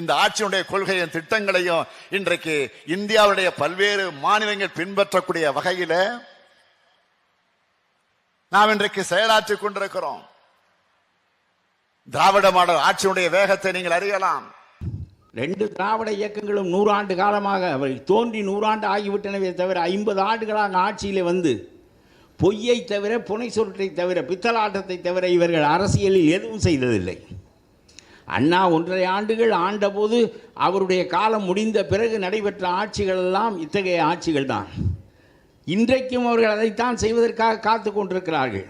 இந்த ஆட்சியினுடைய கொள்கையும் திட்டங்களையும் இன்றைக்கு இந்தியாவுடைய பல்வேறு மாநிலங்கள் பின்பற்றக்கூடிய வகையில நாம் இன்றைக்கு செயலாற்றிக் கொண்டிருக்கிறோம். திராவிட மாடல் ஆட்சியினுடைய வேகத்தை நீங்கள் அறியலாம். ரெண்டு திராவிட இயக்கங்களும் நூறாண்டு காலமாக அவை தோன்றி நூறாண்டு ஆகிவிட்டனவே தவிர ஐம்பது ஆண்டுகளாக ஆட்சியிலே வந்து பொய்யை தவிர புனை சொற்றை தவிர பித்தலாட்டத்தை தவிர இவர்கள் அரசியலில் எதுவும் செய்ததில்லை. அண்ணா ஒன்றரை ஆண்டுகள் ஆண்டபோது அவருடைய காலம் முடிந்த பிறகு நடைபெற்ற ஆட்சிகள் எல்லாம் இத்தகைய ஆட்சிகள் தான். இன்றைக்கும் அவர்கள் அதைத்தான் செய்வதற்காக காத்து கொண்டிருக்கிறார்கள்.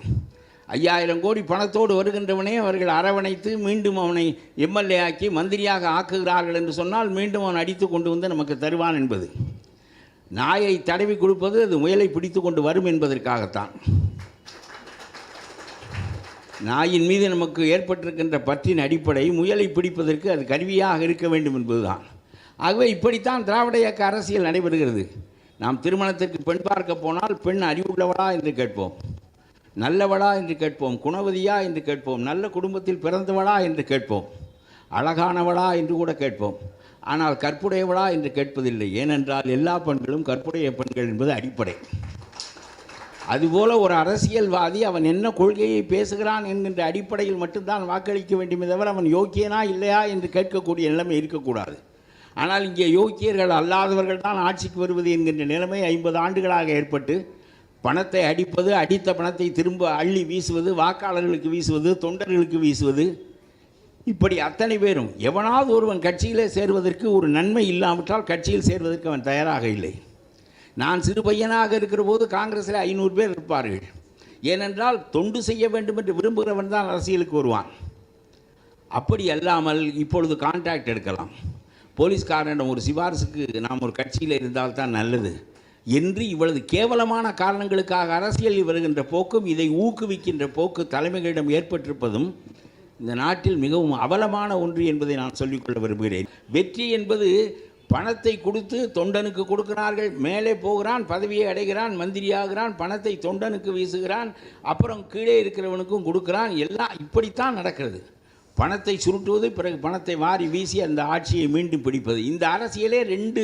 ஐயாயிரம் கோடி பணத்தோடு வருகின்றவனே அவர்கள் அரவணைத்து மீண்டும் அவனை எம்எல்ஏ ஆக்கி மந்திரியாக ஆக்குகிறார்கள் என்று சொன்னால் மீண்டும் அவன் அடித்து கொண்டு வந்து நமக்கு தருவான் என்பது. நாயை தடவி கொடுப்பது அது முயலை பிடித்து கொண்டு வரும் என்பதற்காகத்தான். நாயின் மீது நமக்கு ஏற்பட்டிருக்கின்ற பற்றின் அடிப்படை முயலை பிடிப்பதற்கு அது கருவியாக இருக்க வேண்டும் என்பதுதான். ஆகவே இப்படித்தான் திராவிட இயக்க அரசியல் நடைபெறுகிறது. நாம் திருமணத்திற்கு பெண் பார்க்க போனால் பெண் அறிவுள்ளவளா என்று கேட்போம். நல்லவளா என்று கேட்போம். குணவதியா என்று கேட்போம். நல்ல குடும்பத்தில் பிறந்தவளா என்று கேட்போம். அழகானவளா என்று கூட கேட்போம். ஆனால் கற்புடையவளா என்று கேட்பதில்லை. ஏனென்றால் எல்லா பெண்களும் கற்புடைய பெண்கள் என்பது அடிப்படை. அதுபோல் ஒரு அரசியல்வாதி அவன் என்ன கொள்கையை பேசுகிறான் என்கின்ற அடிப்படையில் மட்டும்தான் வாக்களிக்க வேண்டுமே தவிர அவன் யோக்கியனா இல்லையா என்று கேட்கக்கூடிய நிலைமை இருக்கக்கூடாது. ஆனால் இங்கே யோக்கியர்கள் அல்லாதவர்கள் தான் ஆட்சிக்கு வருவது என்கின்ற நிலைமை ஐம்பது ஆண்டுகளாக ஏற்பட்டு பணத்தை அடிப்பது அடித்த பணத்தை திரும்ப அள்ளி வீசுவது வாக்காளர்களுக்கு வீசுவது தொண்டர்களுக்கு வீசுவது இப்படி அத்தனை பேரும் எவனாவது ஒருவன் கட்சியிலே சேர்வதற்கு ஒரு நன்மை இல்லாவிட்டால் கட்சியில் சேர்வதற்கு அவன் தயாராக இல்லை. நான் சிறு பையனாக இருக்கிற போது காங்கிரஸில் ஐநூறு பேர் இருப்பார்கள். ஏனென்றால் தொண்டு செய்ய வேண்டும் என்று விரும்புகிறவன் தான் அரசியலுக்கு வருவான். அப்படி அல்லாமல் இப்பொழுது கான்டாக்ட் எடுக்கலாம். போலீஸ்காரனிடம் ஒரு சிபாரிசுக்கு நாம் ஒரு கட்சியில் இருந்தால் தான் நல்லது. என்று இவ்வளவு கேவலமான காரணங்களுக்காக அரசியலில் வருகின்ற போக்கும் இதை ஊக்குவிக்கின்ற போக்கு தலைமைகளிடம் ஏற்பட்டிருப்பதும் இந்த நாட்டில் மிகவும் அவலமான ஒன்று என்பதை நான் சொல்லிக்கொள்ள விரும்புகிறேன். வெற்றி என்பது பணத்தை கொடுத்து தொண்டனுக்கு கொடுக்கிறார்கள். மேலே போகிறான் பதவியை அடைகிறான் மந்திரியாகிறான் பணத்தை தொண்டனுக்கு வீசுகிறான் அப்புறம் கீழே இருக்கிறவனுக்கும் கொடுக்கிறான். எல்லாம் இப்படித்தான் நடக்கிறது. பணத்தை சுருட்டுவது பிறகு பணத்தை வாரி வீசி அந்த ஆட்சியை மீண்டும் பிடிப்பது. இந்த அரசியலே ரெண்டு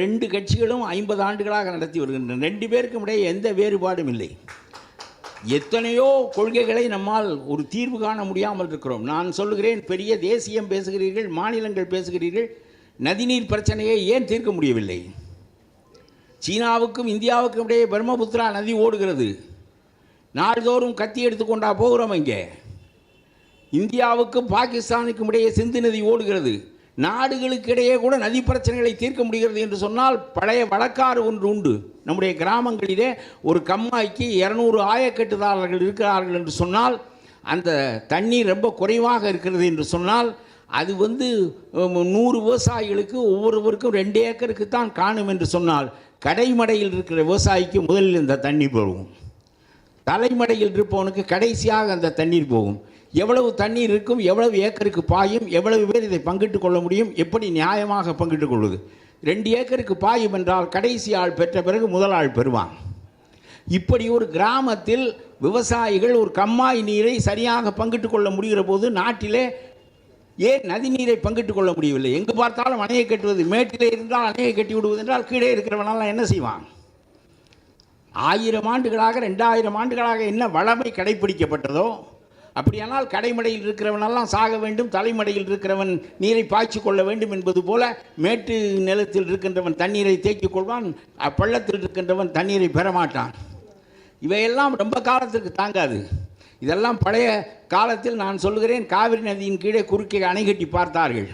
ரெண்டு கட்சிகளும் ஐம்பது ஆண்டுகளாக நடத்தி வருகின்றன. ரெண்டு பேருக்கும் இடையே எந்த வேறுபாடும் இல்லை. எத்தனையோ கொள்கைகளை நம்மால் ஒரு தீர்வு காண முடியாமல் இருக்கிறோம். நான் சொல்லுகிறேன் பெரிய தேசியம் பேசுகிறீர்கள் மாநிலங்கள் பேசுகிறீர்கள் நதிநீர் பிரச்சனையை ஏன் தீர்க்க முடியவில்லை? சீனாவுக்கும் இந்தியாவுக்கும் இடையே பிரம்மபுத்திரா நதி ஓடுகிறது. நாள்தோறும் கத்தி எடுத்துக்கொண்டா போகிறோம் இங்கே. இந்தியாவுக்கும் பாகிஸ்தானுக்கும் இடையே சிந்து நதி ஓடுகிறது. நாடுகளுக்கு இடையே கூட நதி பிரச்சனைகளை தீர்க்க முடிகிறது என்று சொன்னால் பழைய வழக்காறு ஒன்று உண்டு. நம்முடைய கிராமங்களிலே ஒரு கம்மாய்க்கு இரநூறு ஆயக்கட்டுதாரர்கள் இருக்கிறார்கள் என்று சொன்னால் அந்த தண்ணீர் ரொம்ப குறைவாக இருக்கிறது என்று சொன்னால் அது வந்து நூறு விவசாயிகளுக்கு ஒவ்வொருவருக்கும் ரெண்டு ஏக்கருக்கு தான் காணும் என்று சொன்னால் கடைமடையில் இருக்கிற விவசாயிக்கு முதலில் இந்த தண்ணி போகும். தலைமடையில் இருப்பவனுக்கு கடைசியாக அந்த தண்ணீர் போகும். எவ்வளவு தண்ணீர் இருக்கும் எவ்வளவு ஏக்கருக்கு பாயும் எவ்வளவு பேர் இதை பங்கிட்டு கொள்ள முடியும் எப்படி நியாயமாக பங்கிட்டுக் கொள்வது? ரெண்டு ஏக்கருக்கு பாயும் என்றால் கடைசி ஆள் பெற்ற பிறகு முதல் ஆள் பெறுவான். இப்படி ஒரு கிராமத்தில் விவசாயிகள் ஒரு கம்மாய் நீரை சரியாக பங்கிட்டு கொள்ள முடிகிற போது நாட்டிலே ஏன் நதி நீரை பங்கிட்டுக் கொள்ள முடியவில்லை? எங்கு பார்த்தாலும் அணையை கட்டுவது மேட்டிலே இருந்தால் அணையை கட்டி விடுவது என்றால் கீழே இருக்கிறவனெல்லாம் என்ன செய்வான்? ஆயிரம் ஆண்டுகளாக ரெண்டாயிரம் ஆண்டுகளாக என்ன வளமை கடைபிடிக்கப்பட்டதோ அப்படியானால் கடைமடையில் இருக்கிறவனெல்லாம் சாக வேண்டும் தலைமடையில் இருக்கிறவன் நீரை பாய்ச்சி கொள்ள வேண்டும் என்பது போல மேட்டு நிலத்தில் இருக்கின்றவன் தண்ணீரை தேக்கிக் கொள்வான் அப்பள்ளத்தில் இருக்கின்றவன் தண்ணீரை பெற மாட்டான். இவையெல்லாம் ரொம்ப காலத்திற்கு தாங்காது. இதெல்லாம் பழைய காலத்தில் நான் சொல்லுகிறேன். காவிரி நதியின் கீழே குறுக்கே அணை கட்டி பார்த்தார்கள்.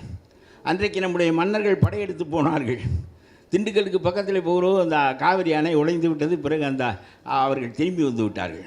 அன்றைக்கு நம்முடைய மன்னர்கள் படையெடுத்து போனார்கள். திண்டுக்கலுக்கு பக்கத்தில் போகிறோம் அந்த காவிரி அணை உழைந்து விட்டது. பிறகு அந்த அவர்கள் திரும்பி வந்து விட்டார்கள்.